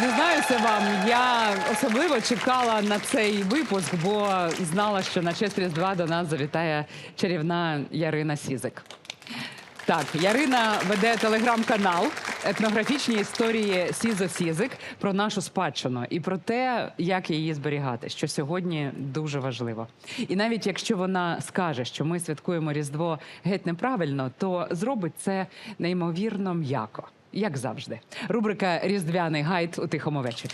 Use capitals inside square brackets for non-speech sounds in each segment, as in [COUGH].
Дізнаюся вам, я особливо чекала на цей випуск, бо знала, що на честь Різдва до нас завітає чарівна Ярина Сізик. Так, Ярина веде телеграм-канал етнографічні історії Сізо Сізик про нашу спадщину і про те, як її зберігати, що сьогодні дуже важливо. І навіть якщо вона скаже, що ми святкуємо Різдво геть неправильно, то зробить це неймовірно м'яко, як завжди. Рубрика Різдвяний гайд у тихому вечорі.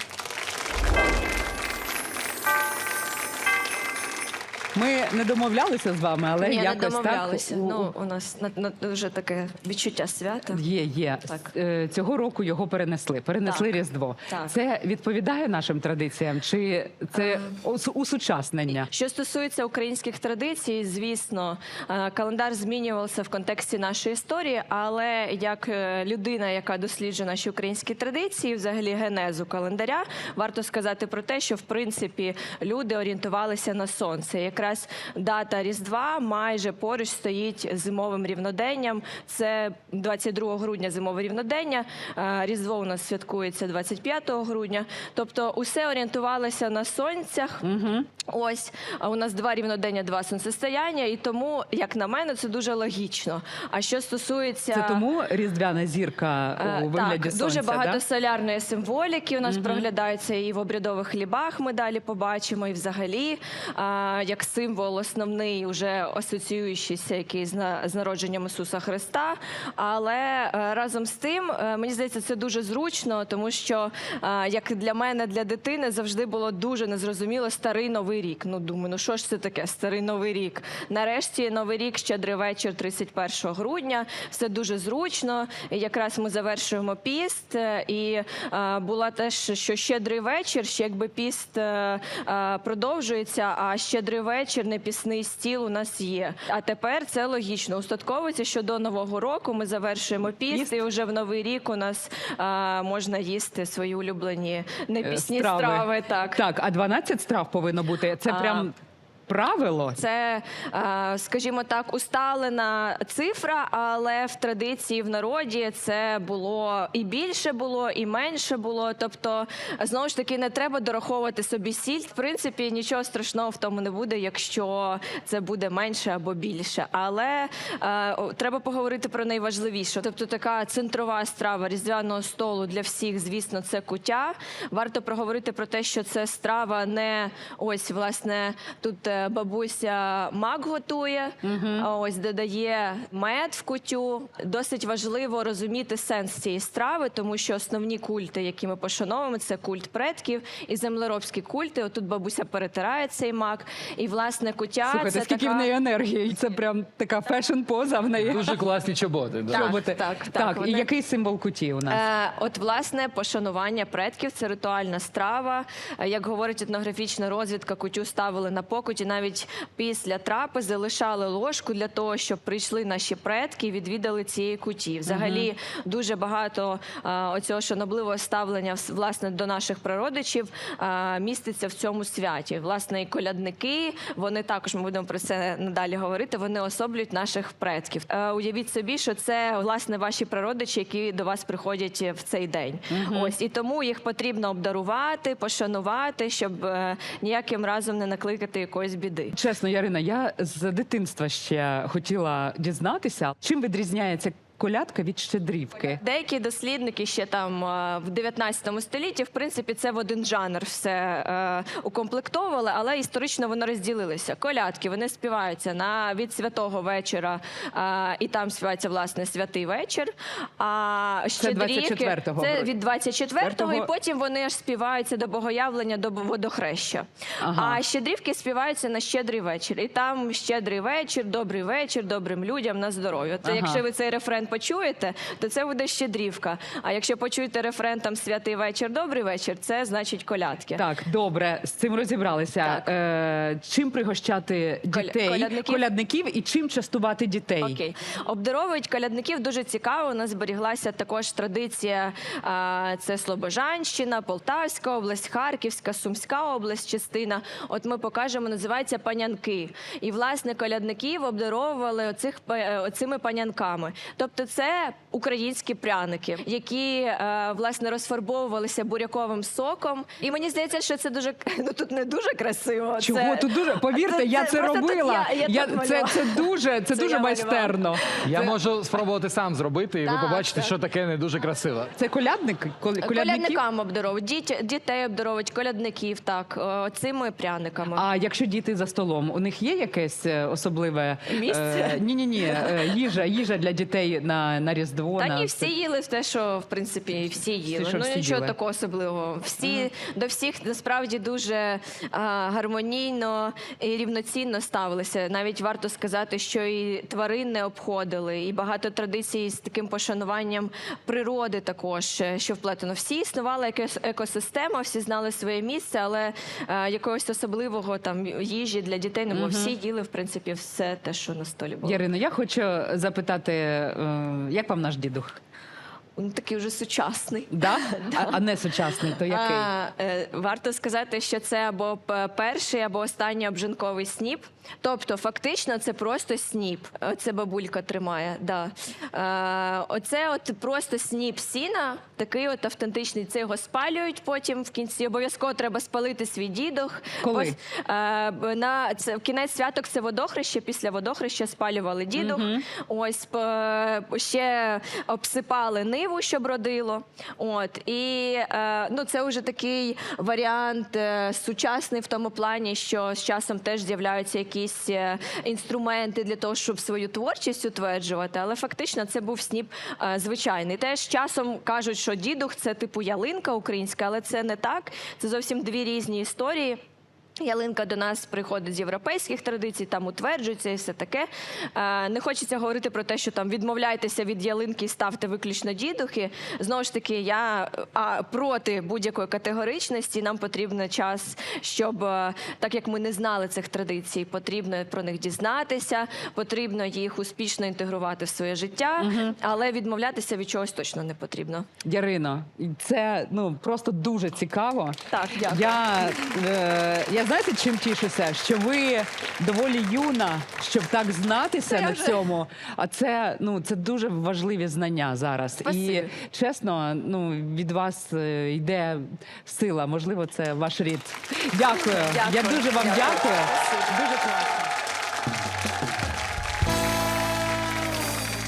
Ми не домовлялися з вами, але Ні, не домовлялися. так Ну, у нас на, на, дуже таке відчуття свята. Є, є. Так. Е, Цього року його перенесли. Перенесли Так. Різдво. Так. Це відповідає нашим традиціям, чи це ус- усучаснення? Що стосується українських традицій, звісно, е, календар змінювався в контексті нашої історії, але як е, людина, яка досліджує наші українські традиції, взагалі генезу календаря, варто сказати про те, що в принципі люди орієнтувалися на сонце. Якраз дата Різдва майже поруч стоїть зимовим рівноденням. Це 22 грудня зимове рівнодення. е, Різдво у нас святкується 25 грудня. Тобто, усе орієнтувалося на сонцях. Ось а у нас два рівнодення, два сонцестояння, і тому, як на мене, це дуже логічно. А що стосується Це тому різдвяна зірка Е, у вигляді так, сонця, дуже багато да? солярної символіки у нас проглядається і в обрядових хлібах. Ми далі побачимо, і взагалі а, як символ основний, уже асоціюючийся який з, з народженням Ісуса Христа. Але е, разом з тим, е, мені здається, це дуже зручно, тому що е, як для мене, для дитини, завжди було дуже незрозуміло старий новий рік. Ну думаю, ну що ж це таке? Старий новий рік. Нарешті новий рік, щедрий вечір, 31 грудня. Все дуже зручно. Якраз ми завершуємо піст. е, І е, була теж, що щедрий вечір, ще якби піст е, е, продовжується, а щедрий вечір, не пісний стіл у нас є. А тепер це логічно. Устатковується, що до нового року ми завершуємо піст, Піст. і вже в новий рік у нас е, можна їсти свої улюблені непісні Е, страви. Так. так, а 12 страв повинно бути. Це прям правило. Це, е, скажімо так, усталена цифра, але в традиції в народі це було і більше було, і менше було. Тобто, знову ж таки, не треба дораховувати собі сіль. В принципі, нічого страшного в тому не буде, якщо це буде менше або більше. Але е, треба поговорити про найважливіше. Тобто, така центрова страва різдвяного столу для всіх, звісно, це куття. Варто проговорити про те, що це страва не ось власне тут. Бабуся мак готує, ось додає мед в кутю. Досить важливо розуміти сенс цієї страви, тому що основні культи, які ми пошановуємо, це культ предків і землеробські культи. Отут бабуся перетирає цей мак. І власне куття Слухайте, це скільки така... в неї енергії. Це прям така фешн-поза в неї. Дуже класні чоботи. Да. Так, Чоботи. так, так, так. вони- І який символ куті у нас? Е, от, власне, пошанування предків це ритуальна страва. Е, Як говорить етнографічна розвідка, кутю ставили на покуті. Навіть після трапези лишали ложку для того, щоб прийшли наші предки і відвідали цієї куті. Взагалі, дуже багато е, оцього шанобливого ставлення власне до наших прародичів е, міститься в цьому святі. Власне, і колядники вони також ми будемо про це надалі говорити. Вони особлюють наших предків. Е, Уявіть собі, що це власне ваші прародичі, які до вас приходять в цей день. Ось і тому їх потрібно обдарувати, пошанувати, щоб е, ніяким разом не накликати якоїсь біди. Чесно, Ярина, я з дитинства ще хотіла дізнатися, чим відрізняється колядка від щедрівки. Деякі дослідники ще там е, в 19 столітті, в принципі, це в один жанр все е, укомплектовували, але історично воно розділилося. Колядки вони співаються на від святого вечора, е, і там співається власне святий вечір. А щедрівки 24-го це від 24-го, і 24-го. потім вони аж співаються до богоявлення, до водохреща. Ага. А щедрівки співаються на щедрий вечір. І там щедрий вечір, добрий вечір, добрим людям на здоров'я. Це Ага. якщо ви цей рефрен почуєте, то це буде щедрівка. А якщо почуєте рефрен там святий вечір, добрий вечір, це значить колядки. Так, добре, з цим розібралися. Так. Е, чим пригощати Коля- дітей, колядників? колядників і чим частувати дітей? Окей, обдаровують колядників дуже цікаво. У нас зберіглася також традиція. а, Це Слобожанщина, Полтавська область, Харківська, Сумська область, частина. От ми покажемо, називається панянки. І власне колядників обдаровували оцих па- е, оцими панянками. Тобто Тобто, це українські пряники, які е, власне розфарбовувалися буряковим соком. І мені здається, що це дуже ну тут не дуже красиво. Чого це, тут дуже повірте, я це, робила. Я, я тут це, це дуже, це Це дуже я майстерно. Я можу спробувати сам зробити, і ви побачите, так. що таке не дуже красиво. Це колядник? Кол- Колядники? Колядникам обдаровують, діт, дітей обдаровують, колядників, так, е, цими пряниками. А якщо діти за столом, у них є якесь е, особливе Місце? Ні, ні, ні. Їжа, їжа для дітей на, на Різдво. Та на ні, всі їли те, що в принципі всі їли. що ну всі нічого їли. такого особливого. Всі до всіх насправді дуже а, гармонійно і рівноцінно ставилися. Навіть варто сказати, що і тварин не обходили, і багато традицій з таким пошануванням природи також, е, що вплетено. Всі існувала якась екосистема, всі знали своє місце, але е, якогось особливого там їжі для дітей не було. Всі їли в принципі все те, що на столі було. Ярино, я хочу запитати, е, як вам наш дідух? Він такий вже сучасний. Да? [LAUGHS] А, а не сучасний, то який? А, е, варто сказати, що це або перший, або останній обжинковий сніп. Тобто, фактично, це просто сніп. Е, Це бабулька тримає. Да. Е, оце от просто сніп сіна, такий от автентичний. Це його спалюють потім в кінці. Обов'язково треба спалити свій дідух. Коли? Ось, е, на це в кінець святок це водохреще. Після водохреща спалювали дідух. Ось п- ще обсипали ниву, щоб родило. От і е, ну це вже такий варіант е, сучасний в тому плані, що з часом теж з'являються якісь е, інструменти для того, щоб свою творчість утверджувати. Але фактично це був сніп звичайний. Теж часом кажуть, що дідух це типу ялинка українська, але це не так. Це зовсім дві різні історії. Ялинка до нас приходить з європейських традицій, там утверджується і все таке. Е, не хочеться говорити про те, що там відмовляйтеся від ялинки і ставте виключно дідухи. Знову ж таки, я проти будь-якої категоричності. Нам потрібен час, щоб е, так як ми не знали цих традицій, потрібно про них дізнатися, потрібно їх успішно інтегрувати в своє життя, але відмовлятися від чогось точно не потрібно. Ярино, це ну просто дуже цікаво. Так, дякую. Я, е, я знаєте, чим тішуся? Що ви доволі юна, щоб так знатися це на вже- цьому. А це ну це дуже важливі знання зараз. Спасибо. І чесно, ну від вас е, йде сила. Можливо, це ваш рід. Дякую. Дякую. Я дуже вам Дякую. дякую. Дуже класно.